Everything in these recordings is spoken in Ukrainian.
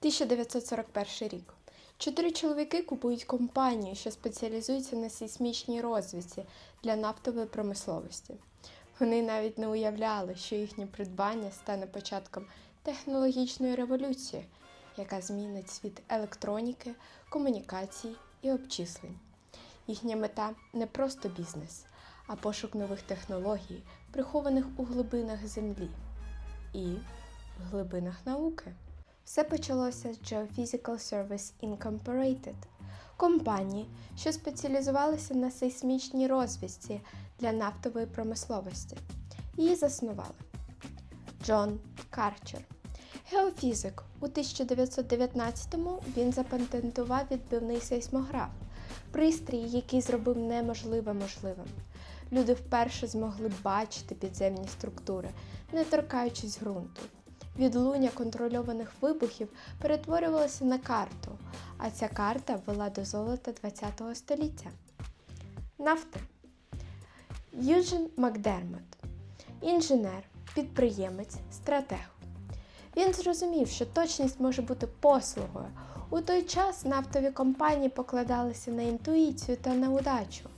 1941 рік. Чотири чоловіки купують компанію, що спеціалізується на сейсмічній розвідці для нафтової промисловості. Вони навіть не уявляли, що їхнє придбання стане початком технологічної революції, яка змінить світ електроніки, комунікацій і обчислень. Їхня мета не просто бізнес, а пошук нових технологій, прихованих у глибинах землі і в глибинах науки. Все почалося з Geophysical Service Incorporated, компанії, що спеціалізувалися на сейсмічній розвідці для нафтової промисловості. Її заснували Джон Карчер. Геофізик у 1919-му він запатентував відбивний сейсмограф, пристрій, який зробив неможливе можливим. Люди вперше змогли бачити підземні структури, не торкаючись ґрунту. Відлуння контрольованих вибухів перетворювалося на карту, а ця карта вела до золота ХХ століття. Нафти. Юджин Макдермот. Інженер, підприємець, стратег. Він зрозумів, що точність може бути послугою. У той час нафтові компанії покладалися на інтуїцію та на удачу.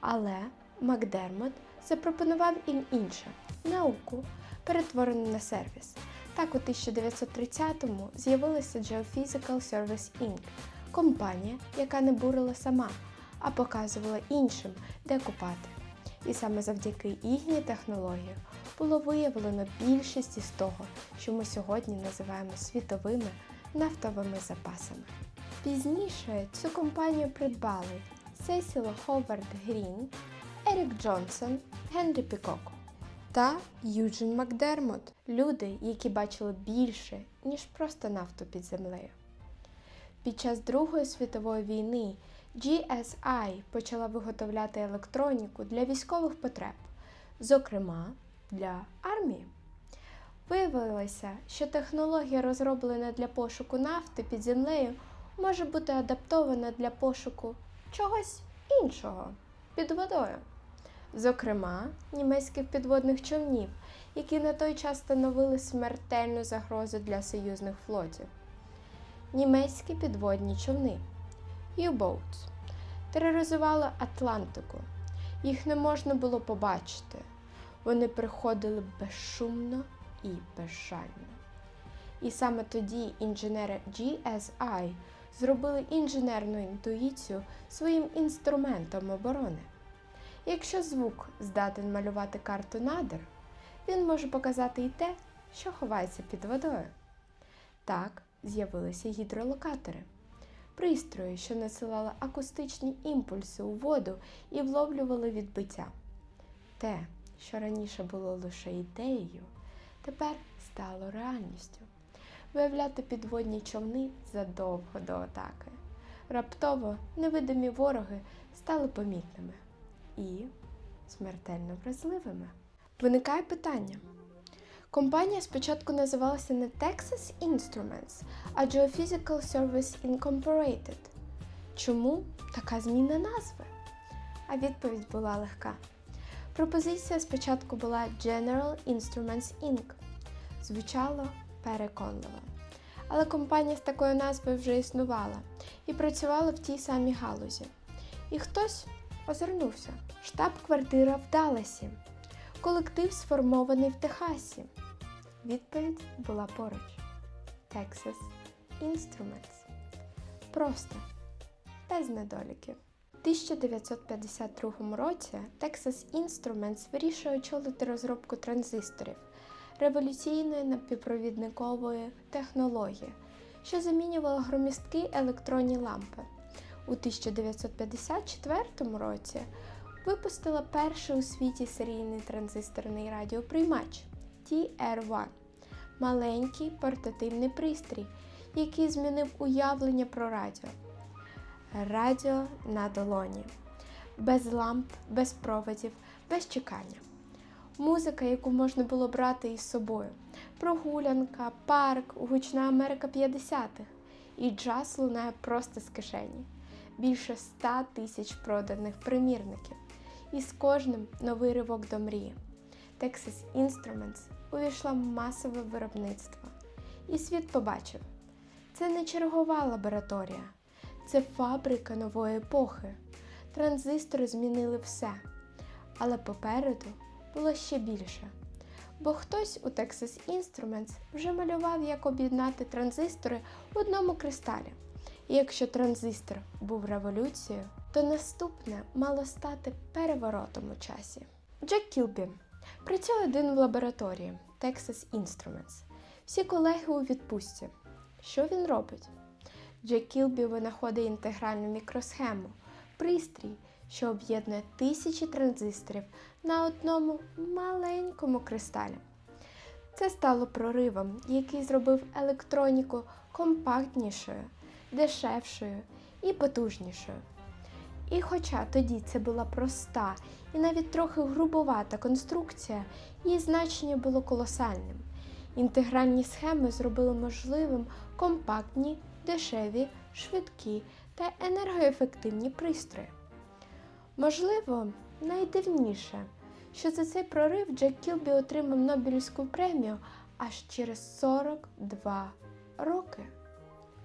Але Макдермот запропонував їм інше науку, перетворену на сервіс. Так, у 1930-му з'явилася Geophysical Service Inc. компанія, яка не бурила сама, а показувала іншим, де купати. І саме завдяки їхній технології було виявлено більшість із того, що ми сьогодні називаємо світовими нафтовими запасами. Пізніше цю компанію придбали Сесіл Ховард Грін, Ерік Джонсон, Генрі Пікок та Юджин Макдермот люди, які бачили більше, ніж просто нафту під землею. Під час Другої світової війни GSI почала виготовляти електроніку для військових потреб, зокрема для армії. Виявилося, що технологія, розроблена для пошуку нафти під землею, може бути адаптована для пошуку чогось іншого під водою. Зокрема, німецьких підводних човнів, які на той час становили смертельну загрозу для союзних флотів. Німецькі підводні човни U-boats тероризували Атлантику. Їх не можна було побачити. Вони приходили безшумно і безжально. І саме тоді інженери GSI зробили інженерну інтуїцію своїм інструментом оборони. Якщо звук здатен малювати карту надр, він може показати і те, що ховається під водою. Так з'явилися гідролокатори, пристрої, що насилали акустичні імпульси у воду і вловлювали відбиття. Те, що раніше було лише ідеєю, тепер стало реальністю. Виявляти підводні човни задовго до атаки. Раптово невидимі вороги стали помітними і смертельно вразливими. Виникає питання. Компанія спочатку називалася не Texas Instruments, а Geophysical Service Incorporated. Чому така зміна назви? А відповідь була легка. Пропозиція спочатку була General Instruments Inc. Звучало переконливо. Але компанія з такою назвою вже існувала і працювала в тій самій галузі. І хтось озирнувся. Штаб-квартира в Далласі. Колектив сформований в Техасі. Відповідь була поруч. Texas Instruments. Просто, без недоліків. У 1952 році Texas Instruments вирішує очолити розробку транзисторів революційної напівпровідникової технології, що замінювала громісткі електронні лампи. У 1954 році випустила перший у світі серійний транзисторний радіоприймач TR1 маленький портативний пристрій, який змінив уявлення про радіо. Радіо на долоні. Без ламп, без проводів, без чекання. Музика, яку можна було брати із собою. Прогулянка, парк, гучна Америка 50-х. І джаз лунає просто з кишені. Більше 100 тисяч проданих примірників. І з кожним новий ривок до мрії. Texas Instruments увійшла в масове виробництво. І світ побачив, це не чергова лабораторія, це фабрика нової епохи. Транзистори змінили все. Але попереду було ще більше. Бо хтось у Texas Instruments вже малював, як об'єднати транзистори в одному кристалі. І якщо транзистор був революцією, то наступне мало стати переворотом у часі. Джек Кілбі працює один в лабораторії Texas Instruments. Всі колеги у відпустці. Що він робить? Джек Кілбі винаходить інтегральну мікросхему, пристрій, що об'єднує тисячі транзисторів на одному маленькому кристалі. Це стало проривом, який зробив електроніку компактнішою, дешевшою і потужнішою. І хоча тоді це була проста і навіть трохи грубовата конструкція, її значення було колосальним. Інтегральні схеми зробили можливим компактні, дешеві, швидкі та енергоефективні пристрої. Можливо, найдивніше, що за цей прорив Джек Кілбі отримав Нобелівську премію аж через 42 роки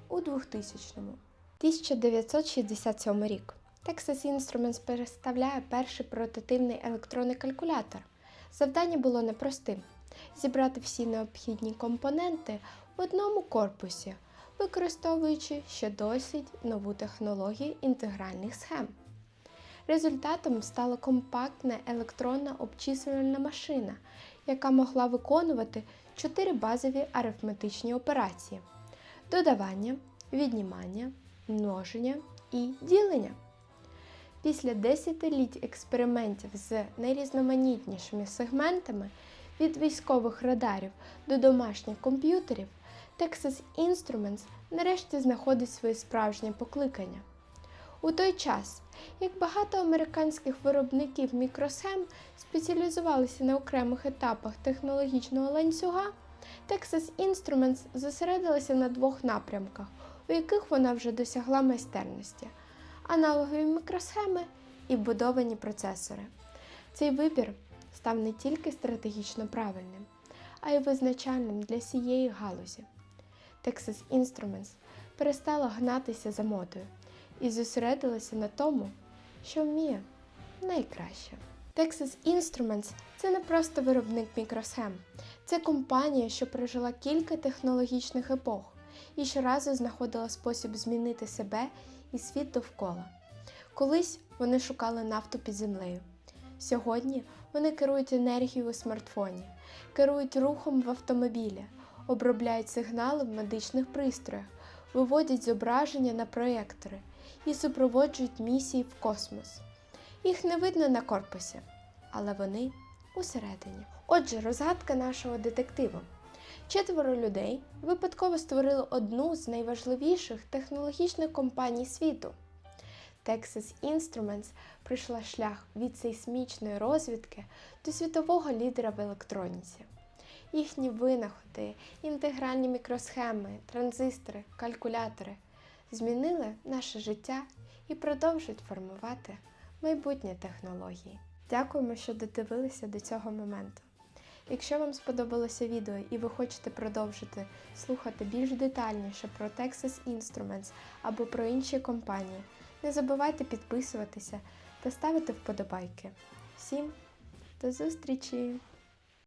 у 2000-му. 1967 рік. Texas Instruments представляє перший портативний електронний калькулятор. Завдання було непростим зібрати всі необхідні компоненти в одному корпусі, використовуючи ще досить нову технологію інтегральних схем. Результатом стала компактна електронна обчислювальна машина, яка могла виконувати чотири базові арифметичні операції: додавання, віднімання, множення і ділення. Після десятиліть експериментів з найрізноманітнішими сегментами від військових радарів до домашніх комп'ютерів, Texas Instruments нарешті знаходить своє справжнє покликання. У той час, як багато американських виробників мікросхем спеціалізувалися на окремих етапах технологічного ланцюга, Texas Instruments зосередилася на двох напрямках, у яких вона вже досягла майстерності аналогові мікросхеми і вбудовані процесори. Цей вибір став не тільки стратегічно правильним, а й визначальним для всієї галузі. Texas Instruments перестала гнатися за модою і зосередилася на тому, що вміє найкраще. Texas Instruments – це не просто виробник мікросхем, це компанія, що прожила кілька технологічних епох і щоразу знаходила спосіб змінити себе і світ довкола. Колись вони шукали нафту під землею. Сьогодні вони керують енергією у смартфоні, керують рухом в автомобілі, обробляють сигнали в медичних пристроях, виводять зображення на проєктори і супроводжують місії в космос. Їх не видно на корпусі, але вони усередині. Отже, розгадка нашого детективу. Четверо людей випадково створили одну з найважливіших технологічних компаній світу. Texas Instruments пройшла шлях від сейсмічної розвідки до світового лідера в електроніці. Їхні винаходи, інтегральні мікросхеми, транзистори, калькулятори змінили наше життя і продовжують формувати майбутнє технології. Дякуємо, що додивилися до цього моменту. Якщо вам сподобалося відео і ви хочете продовжити слухати більш детальніше про Texas Instruments або про інші компанії, не забувайте підписуватися та ставити вподобайки. Всім до зустрічі!